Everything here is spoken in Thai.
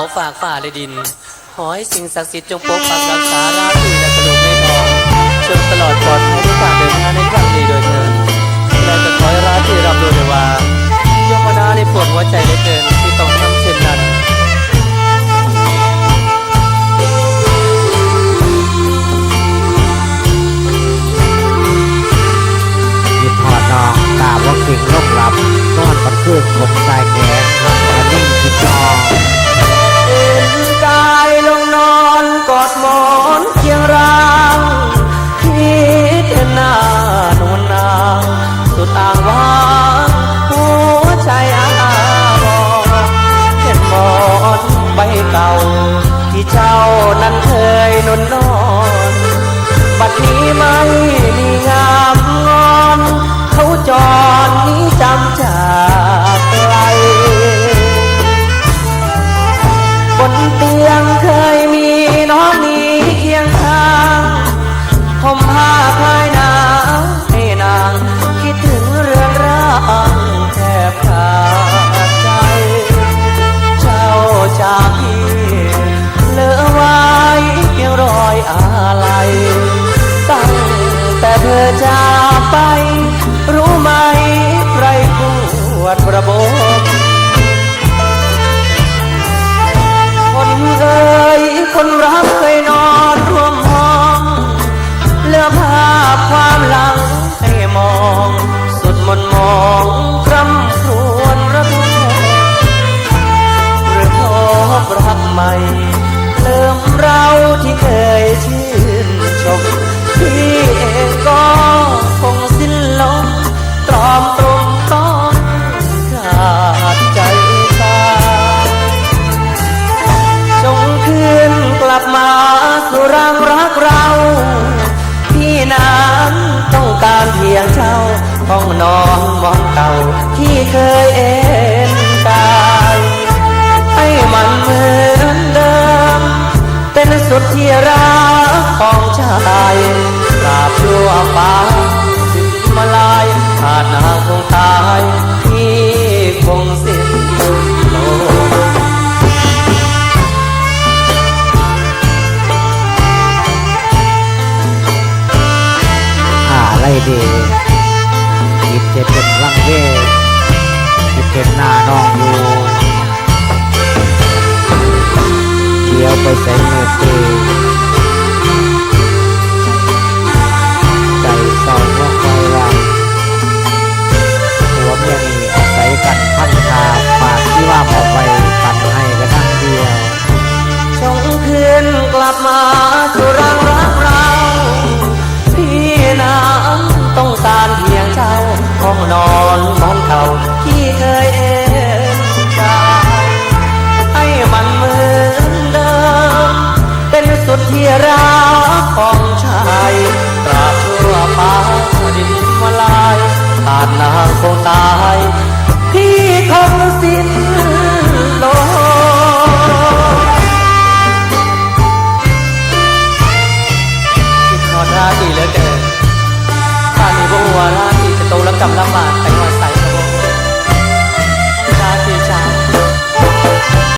ขอฝากฝ่าในดิน ขอให้สิ่งศักดิ์สิทธิ์จงปกปักรักษาราตรีและกระดูกไม่ทองจนตลอดปลอดภัยด้วยการเดินทางในครั้งนี้โดยเถิดและจะขอให้ราตรีรับรู้ด้วยว่ายมนาในปวดหัวใจเหลือเกินที่ต้องทำเช่นนั้นยิบหอดนองตาว่ากิ่งล่มลับนอนบันคืนกบสายแขน นี้ไม่มีงาน ธอจากไป รู้ไหมใครปวดระบบคนเอ่ยคนรักเคยนอนร่วมห้องเลือภาพความหลังให้มอง สุดมนมองคร่ำ รังรักเรา พี่นั้นต้องการเพียงเจ้าห้องนอนมองเก่าที่เคยเอ็นกายให้มันเหมือนเดิม เป็นสุดที่รักของชายกราบชั่วฟ้า ดีหยิบเจะเป็นรังเย่หยิบเป็นหน้าน้องอยู่เดียวไปใส่เนื้อตีใจเศร้าว่าคอยว่าหัวเมียนี่อาศัยกันพันคาปากที่ว่าหมอไปกันให้กระทั่งเดียวจงคืนกลับมา รักของชายตราบชั่วฟ้าดินมาลายขาดนางคงตาย พี่คงสิ้นโลกคิดทอดราตรีเหลือเกินข้ามีบ่หัวราตรีจะโตแล้วกำลำบาก